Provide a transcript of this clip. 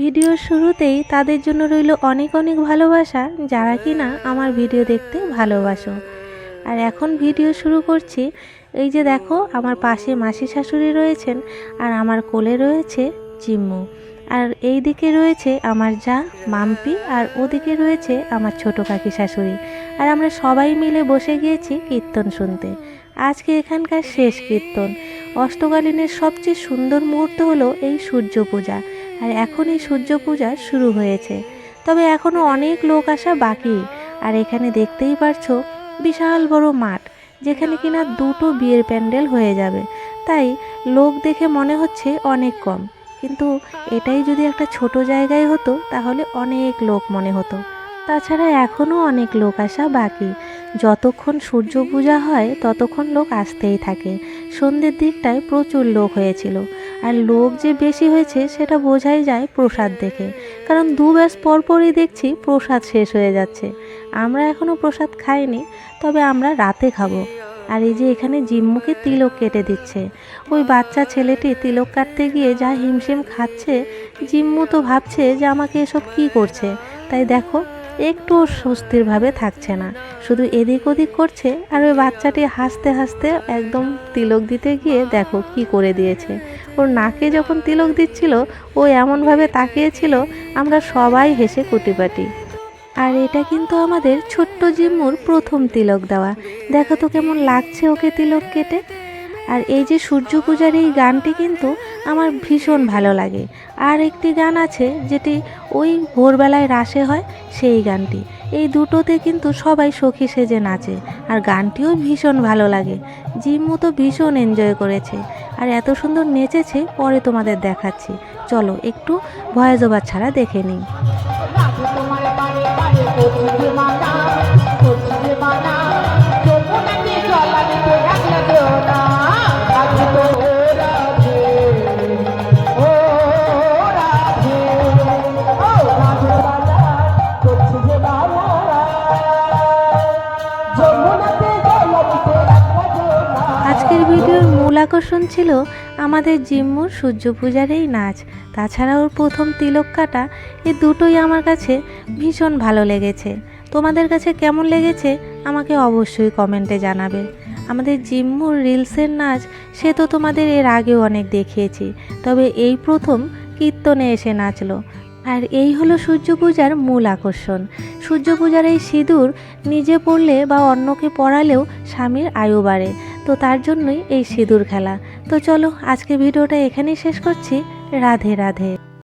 ভিডিওর শুরুতেই তাদের জন্য রইল অনেক অনেক ভালোবাসা যারা কিনা আমার ভিডিও দেখতে ভালোবাসো। আর এখন ভিডিও শুরু করছি। এই যে দেখো, আমার পাশে মাসি শাশুড়ি রয়েছেন আর আমার কোলে রয়েছে চিম্মু আর এই দিকে রয়েছে আমার যা, মাম্পি, আর ওদিকে রয়েছে আমার ছোট কাকি শাশুড়ি। আর আমরা সবাই মিলে বসে গিয়েছি কীর্তন শুনতে। আজকে এখানকার শেষ কীর্তন। অষ্টকালীনের সবচেয়ে সুন্দর মুহূর্ত হলো এই সূর্য পূজা। আর এখন এই সূর্য পূজা শুরু হয়েছে। তবে এখনও অনেক লোক আসা বাকি। আর এখানে দেখতেই পারছ, বিশাল বড় মাঠ, যেখানে কিনা দুটো বিয়ের প্যান্ডেল হয়ে যাবে। তাই লোক দেখে মনে হচ্ছে অনেক কম। কিন্তু এটাই যদি একটা ছোট জায়গায় হতো, তাহলে অনেক লোক মনে হতো। তাছাড়া এখনও অনেক লোক আসা বাকি। যতক্ষণ সূর্য পূজা হয়, ততক্ষণ লোক আসতেই থাকে। সন্ধ্যের দিকটায় প্রচুর লোক হয়েছিল। আর লোক যে বেশি হয়েছে সেটা বোঝাই যায় প্রসাদ দেখে। কারণ দু ব্যাস পরপরই দেখছি প্রসাদ শেষ হয়ে যাচ্ছে। আমরা এখনও প্রসাদ খাইনি, তবে আমরা রাতে খাব। আর এই যে এখানে জিম্মুকে তিলক কেটে দিচ্ছে। ওই বাচ্চা ছেলেটি তিলক কাটতে গিয়ে যা হিমশিম খাচ্ছে, জিম্মু তো ভাবছে যে আমাকে এসব কি করছে। তাই দেখো একটু স্বস্তিরভাবে থাকছে না। শুধু এদিক ওদিক করছে আর ওই বাচ্চাটি হাসতে হাসতে একদম তিলক দিতে গিয়ে দেখো কি করে দিয়েছে। ওর নাকে যখন তিলক দিচ্ছিল, ও এমনভাবে তাকিয়েছিল, আমরা সবাই হেসে কুটিপাটি। আর এটা কিন্তু আমাদের ছোট্ট জিম্মুর প্রথম তিলক দেওয়া। দেখো তো কেমন লাগছে ওকে তিলক কেটে। আর এই যে সূর্য পূজার এই গানটি কিন্তু আমার ভীষণ ভালো লাগে। আর একটি গান আছে যেটি ওই ভোরবেলায় রাসে হয়, সেই গানটি। এই দুটোতে কিন্তু সবাই সখী সেজে নাচে আর গানটিও ভীষণ ভালো লাগে। জিম্মু তো ভীষণ এনজয় করেছে আর এত সুন্দর নেচেছে, পরে তোমাদের দেখাচ্ছি। চলো একটু ভয়েস ওভার ছাড়া দেখে নিই। আজকের ভিডিওর মূল আকর্ষণ ছিল আমাদের জিম্মুর সূর্য পূজার এই নাচ। তাছাড়া ওর প্রথম তিলক কাটা এ দুটোই আমার কাছে ভীষণ ভালো লেগেছে। তোমাদের কাছে কেমন লেগেছে আমাকে অবশ্যই কমেন্টে জানাবে। আমাদের জিম্মুর রিলসের নাচ, সে তো তোমাদের এর আগেও অনেক দেখিয়েছি, তবে এই প্রথম কীর্তনে এসে নাচলো। আর এই হলো সূর্য পূজার মূল আকর্ষণ। সূর্য পূজার এই সিঁদুর নিজে পড়লে বা অন্যকে পড়ালেও স্বামীর আয়ু বাড়ে। তো তার জন্যই এই সিঁদুর খেলা। তো চলো, আজকে ভিডিওটা এখানেই শেষ করছি। রাধে রাধে।